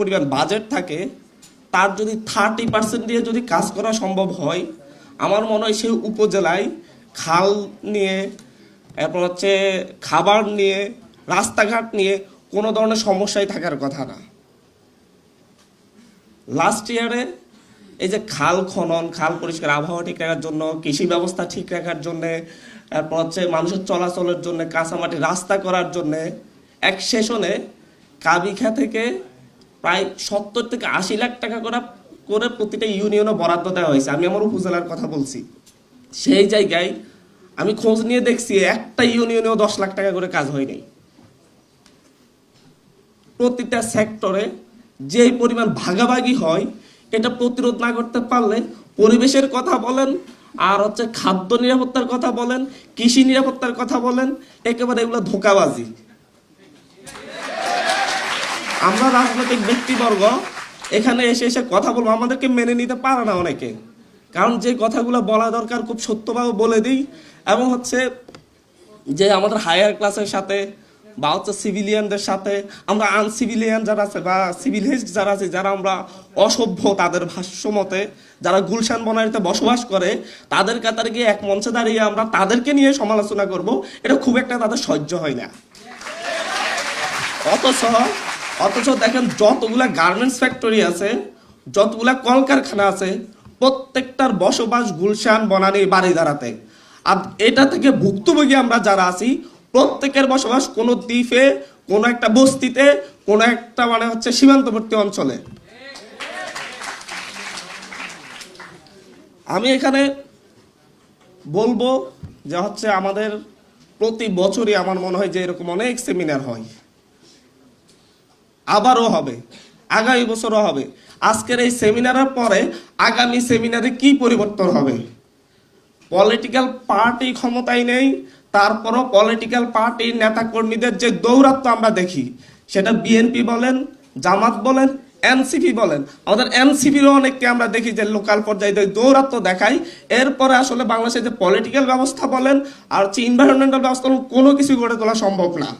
পরিমাণ বাজেট থাকে, তার যদি থার্টি পার্সেন্ট দিয়ে যদি কাজ করা সম্ভব হয়, আমার মনে হয় সেই উপজেলায় খাল নিয়ে, এরপর হচ্ছে খাবার নিয়ে, রাস্তাঘাট নিয়ে কোনো ধরনের সমস্যাই থাকার কথা না। লাস্ট ইয়ারে এই যে খাল খনন, খাল পরিষ্কার আবহাওয়া ঠিক রাখার জন্য, কৃষি ব্যবস্থা ঠিক রাখার জন্য তারপর হচ্ছে মানুষের চলাচলের জন্য কাঁচামাটি রাস্তা করার জন্য, এক সেশনে কাবিখা থেকে প্রায় সত্তর থেকে আশি লাখ টাকা করে করে প্রতিটা ইউনিয়নে বরাদ্দ দেওয়া হয়েছে। আমি আমার উপজেলার কথা বলছি। সেই জায়গায় আমি খোঁজ নিয়ে দেখছি, একটা ইউনিয়নেও দশ লাখ টাকা করে কাজ হয়নি প্রতিটা সেক্টরে যে পরিমাণ ভাগাভাগি হয়, এটা প্রতিরোধ না করতে পারলে পরিবেশের কথা বলেন, আর হচ্ছে খাদ্য নিরাপত্তার কথা বলেন, কৃষি নিরাপত্তার কথা বলেন, একেবারে এগুলো ধোকাবাজি। আমরা রাজনৈতিক ব্যক্তিবর্গ, এখানে এসে এসে কথা বলব। আমাদেরকে মেনে নিতে পারে না অনেকে। কারণ যে কথাগুলো বলা দরকার, খুব সত্যভাবে বলে দিই। এবং হচ্ছে যে আমাদের হায়ার ক্লাসের সাথে বা হচ্ছে সিভিলিয়ানদের সাথে, আমরা আনসিভিলিয়ান যারা আছে বা সিভিলাইজড যারা আছে, যারা আমরা অসভ্য তাদের ভাষ্য মতে, যারা গুলশান বনারিতে বসবাস করে, তাদের কাতারে গিয়ে এক মঞ্চে দাঁড়িয়ে আমরা তাদেরকে নিয়ে সমালোচনা করব। এটা খুব একটা তাদের সহ্য হয় না। অথচ অথচ দেখেন যতগুলা গার্মেন্টস ফ্যাক্টরি আছে, যতগুলা কলকারখানা আছে, প্রত্যেকটার বসবাস গুলশান, বনানী বাড়ি দাঁড়াতে আর এটা থেকে ভুক্তভোগী আমরা যারা আছি, প্রত্যেকের বসবাস কোনো দ্বীপে, কোনো একটা বস্তিতে, কোনো একটা মানে হচ্ছে সীমান্তবর্তী অঞ্চলে। আমি এখানে বলব যে হচ্ছে আমাদের প্রতি বছরই আমার মনে হয় যে এরকম অনেক সেমিনার হয়। আবারও হবে, আগামী বছরও হবে। আজকের এই সেমিনারের পরে আগামী সেমিনারে কি পরিবর্তন হবে? পলিটিক্যাল পার্টি ক্ষমতায় নেই, তারপরও পলিটিক্যাল পার্টির নেতা কর্মীদের যে দৌরাত্ম আমরা দেখি, সেটা বিএনপি বলেন, জামাত বলেন এনসিপি বলেন। আমাদের এনসিপিরও অনেককে আমরা দেখি যে লোকাল পর্যায়ে দৌরাত্ম দেখায়। এরপরে আসলে বাংলাদেশের যে পলিটিক্যাল ব্যবস্থা বলেন আর হচ্ছে ইনভারনমেন্টাল ব্যবস্থা কোনো কিছু গড়ে তোলা সম্ভব না।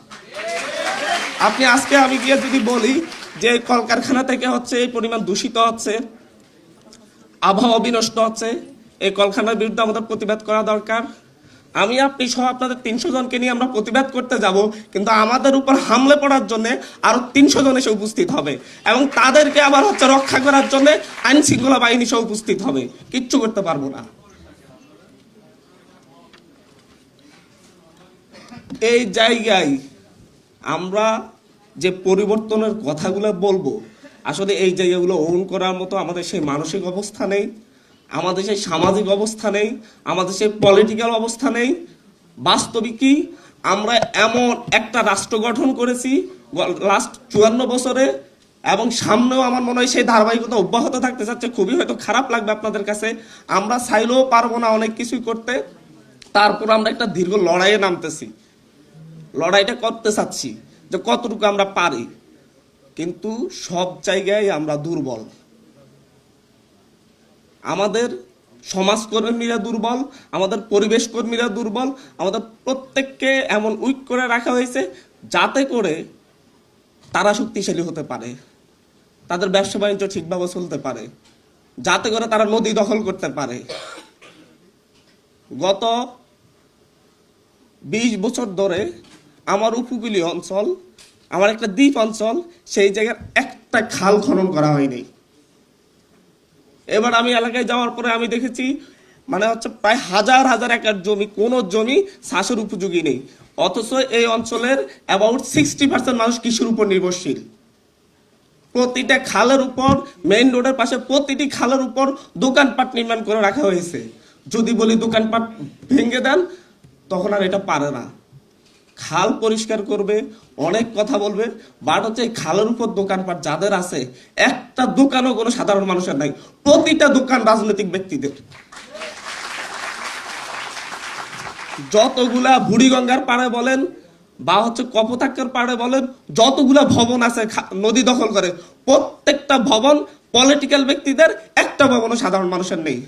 আপনি আজকে আমি গিয়ে যদি বলি যে কলকারখানা থেকে হচ্ছে এই পরিমাণ দূষিত হচ্ছে, আবহাওয়া বিনষ্ট হচ্ছে, এই কলকারখানার বিরুদ্ধে আমাদের প্রতিবাদ করা দরকার। আমি, আপনি সহ আপনাদের তিনশো জনকে নিয়ে আমরা প্রতিবাদ করতে যাব, কিন্তু আমাদের উপর হামলে পড়ার জন্য আরও তিনশো জন এসে উপস্থিত হবে এবং তাদেরকে আবার হচ্ছে রক্ষা করার জন্য আইন শৃঙ্খলা বাহিনী সহ উপস্থিত হবে। কিচ্ছু করতে পারব না। এই জায়গায় আমরা যে পরিবর্তনের কথাগুলো বলব, আসলে এই জায়গাগুলো ওন করার মতো আমাদের সেই মানসিক অবস্থা নেই, আমাদের সেই সামাজিক অবস্থা নেই, আমাদের সেই পলিটিক্যাল অবস্থা নেই। বাস্তবিকই আমরা এমন একটা রাষ্ট্র গঠন করেছি লাস্ট চুয়ান্ন বছরে, এবং সামনেও আমার মনে হয় সেই ধারাবাহিকতা অব্যাহত থাকতে চাচ্ছে খুবই হয়তো খারাপ লাগবে আপনাদের কাছে। আমরা চাইলেও পারব না অনেক কিছুই করতে। তারপর আমরা একটা দীর্ঘ লড়াইয়ে নামতেছি। লড়াইটা করতে চাচ্ছি, যে কতটুকু আমরা পারি। কিন্তু সব জায়গায় আমরা দুর্বল। আমাদের সমাজকর্মীরা দুর্বল, আমাদের পরিবেশ কর্মীরা দুর্বল, আমাদের প্রত্যেককে এমন উইক করে রাখা হয়েছে যাতে করে তারা শক্তিশালী হতে পারে, তাদের ব্যবসা বাণিজ্য ঠিকভাবে চলতে পারে, যাতে করে তারা নদী দখল করতে পারে। গত বিশ বছর ধরে আমার উপকূলীয় অঞ্চল, আমার একটা দ্বীপ অঞ্চল, সেই জায়গার একটা খাল খনন করা হয়নি। এবার আমি এলাকায় যাওয়ার পরে আমি দেখেছি মানে হচ্ছে প্রায় হাজার হাজার একর জমি, কোনো জমি চাষের উপযোগী নেই। অথচ এই অঞ্চলের অ্যাবাউট সিক্সটি পার্সেন্ট মানুষ কৃষির উপর নির্ভরশীল। প্রতিটা খালের উপর মেইন রোডের পাশে প্রতিটি খালের উপর দোকানপাট নির্মাণ করে রাখা হয়েছে। যদি বলি দোকানপাট ভেঙে দেন, তখন আর এটা পারে না। খাল পরিষ্কার করবে, অনেক কথা বলবে বাট হচ্ছে খালের উপর দোকানপাট যাদের আছে, একটা দোকানও কোনো সাধারণ মানুষের নাই, প্রতিটা দোকান রাজনৈতিক ব্যক্তিদের। যতগুলা বুড়িগঙ্গার পাড়ে বলেন, বা হচ্ছে কপোতাক্কের পাড়ে বলেন, যতগুলা ভবন আছে নদী দখল করে, প্রত্যেকটা ভবন পলিটিক্যাল ব্যক্তিদের, একটা ভবনও সাধারণ মানুষের নেই।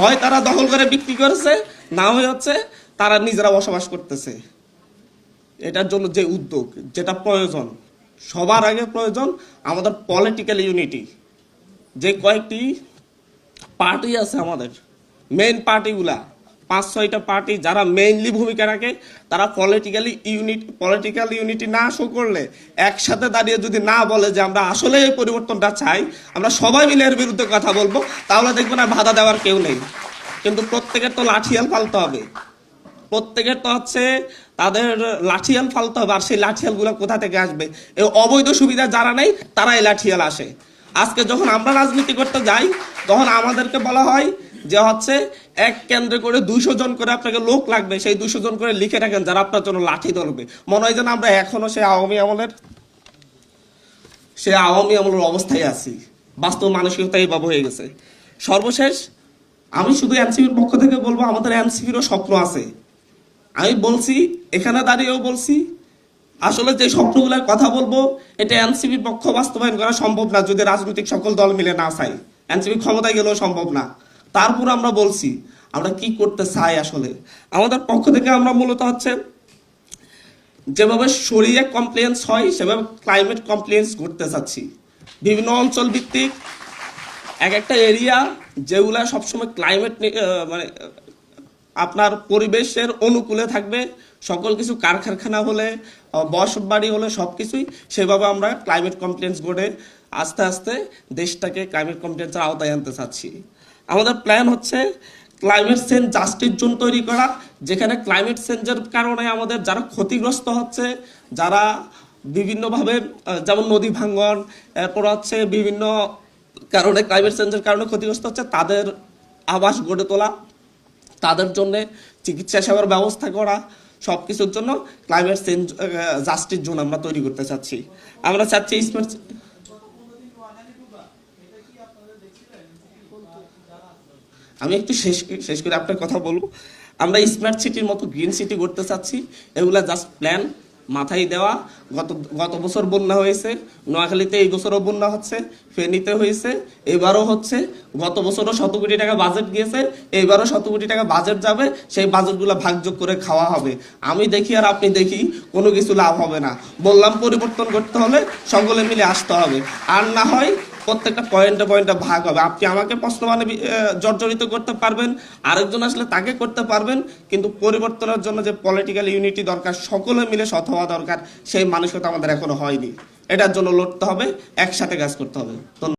হয় তারা দখল করে বিক্রি করেছে, না হয়ে হচ্ছে তারা নিজেরা বসবাস করতেছে। এটার জন্য যে উদ্যোগ, যেটা প্রয়োজন, সবার আগে প্রয়োজন আমাদের পলিটিক্যাল ইউনিটি যে কয়েকটি পার্টি আছে আমাদের মেইন পার্টিগুলা পাঁচ, ছয়টা পার্টি যারা মেইনলি ভূমিকা রাখে, তারা পলিটিক্যালি ইউনিট পলিটিক্যাল ইউনিটি না শো করলে একসাথে দাঁড়িয়ে যদি না বলে যে আমরা আসলে এই পরিবর্তনটা চাই, আমরা সবাই মিলে এর বিরুদ্ধে কথা বলব, তাহলে দেখবেন আর বাধা দেওয়ার কেউ নেই। কিন্তু প্রত্যেকের তো লাঠিয়াল পালতে হবে। প্রত্যেকের তো হচ্ছে তাদের লাঠিয়াল ফালতে হবে, আর সেই লাঠিয়ালগুলো কোথা থেকে আসবে? এই অবৈধ সুবিধা যারা নেই তারা এই লাঠিয়াল আসে। আজকে যখন আমরা রাজনীতি করতে যাই, তখন আমাদেরকে বলা হয় যে হচ্ছে এক কেন্দ্রে করে দুইশো জন করে আপনাকে লোক লাগবে, সেই দুশো জন করে লিখে রাখেন যারা আপনার জন্য লাঠি ধরবে। মনে হয় যেন আমরা এখনও সেই আওয়ামী আমলের সে আওয়ামী আমলের অবস্থায় আছি। বাস্তব মানসিকতা এইভাবে হয়ে গেছে। সর্বশেষ, আমি শুধু এনসিপির পক্ষ থেকে বলব, আমাদের এনসিপিরও স্বপ্ন আছে। আমি বলছি, এখানে দাঁড়িয়েও বলছি, আসলে যে স্বপ্নগুলোর কথা বলব, এটা এনসিপির পক্ষ বাস্তবায়ন করা সম্ভব না, যদি রাজনৈতিক সকল দল মিলে না চাই। এনসিপি ক্ষমতায় গেলেও সম্ভব না। তারপর আমরা বলছি, আমরা কি করতে চাই আসলে? আমাদের পক্ষ থেকে আমরা মূলত হচ্ছে, যেভাবে শরীরে কমপ্লেন্স হয়, সেভাবে ক্লাইমেট কমপ্লেন্স করতে চাচ্ছি। বিভিন্ন অঞ্চল ভিত্তিক এক একটা এরিয়া যেগুলা সবসময় ক্লাইমেট মানে আপনার পরিবেশের অনুকূলে থাকবে। সকল কিছু কারখানা হলে বসত বাড়ি হলে সব কিছুই সেভাবে আমরা ক্লাইমেট কমপ্লেন্স করে আস্তে আস্তে দেশটাকে ক্লাইমেট কমপ্লেন্সের আওতায় আনতে চাচ্ছি। আমাদের প্ল্যান হচ্ছে ক্লাইমেট চেঞ্জ জাস্টিস জোন তৈরি করা, যেখানে ক্লাইমেট চেঞ্জের কারণে আমাদের যারা ক্ষতিগ্রস্ত হচ্ছে, যারা বিভিন্নভাবে যেমন নদী ভাঙ্গন এরপর হচ্ছে বিভিন্ন কারণে ক্লাইমেট চেঞ্জের কারণে ক্ষতিগ্রস্ত হচ্ছে, তাদের আবাস গড়ে তোলা তাদের জন্য চিকিৎসা সেবার ব্যবস্থা করা সব কিছুর জন্য ক্লাইমেট চেঞ্জ জাস্টিস জোন আমরা তৈরি করতে চাচ্ছি। আমরা চাচ্ছি স্মার্ট আমি একটু শেষ শেষ করে আপনার কথা বলব। আমরা স্মার্ট সিটির মতো গ্রিন সিটি করতে চাচ্ছি। এগুলা জাস্ট প্ল্যান মাথায় দেওয়া, গত গত বছর বন্যা হয়েছে, নোয়াখালীতে এই বছরও বন্যা হচ্ছে, ফেনীতে হয়েছে, এবারও হচ্ছে, গত বছরও শত কোটি টাকা বাজেট গিয়েছে, এইবারও শত কোটি টাকা বাজেট যাবে, সেই বাজেটগুলো ভাগযোগ করে খাওয়া হবে। আমি দেখি আর আপনি দেখি, কোনো কিছু লাভ হবে না। বললাম পরিবর্তন করতে হলে সকলে মিলে আসতে হবে। আর না হয় প্রত্যেকটা পয়েন্টে পয়েন্টে ভাগ হবে। আপনি আমাকে প্রশ্ন মানে জর্জরিত করতে পারবেন, আরেকজন আসলে তাকে করতে পারবেন, কিন্তু পরিবর্তনের জন্য যে পলিটিক্যাল ইউনিটি দরকার, সকলে মিলে সৎ হওয়া দরকার, সেই মানসিকতা আমাদের এখনও হয়নি। এটার জন্য লড়তে হবে, একসাথে কাজ করতে হবে।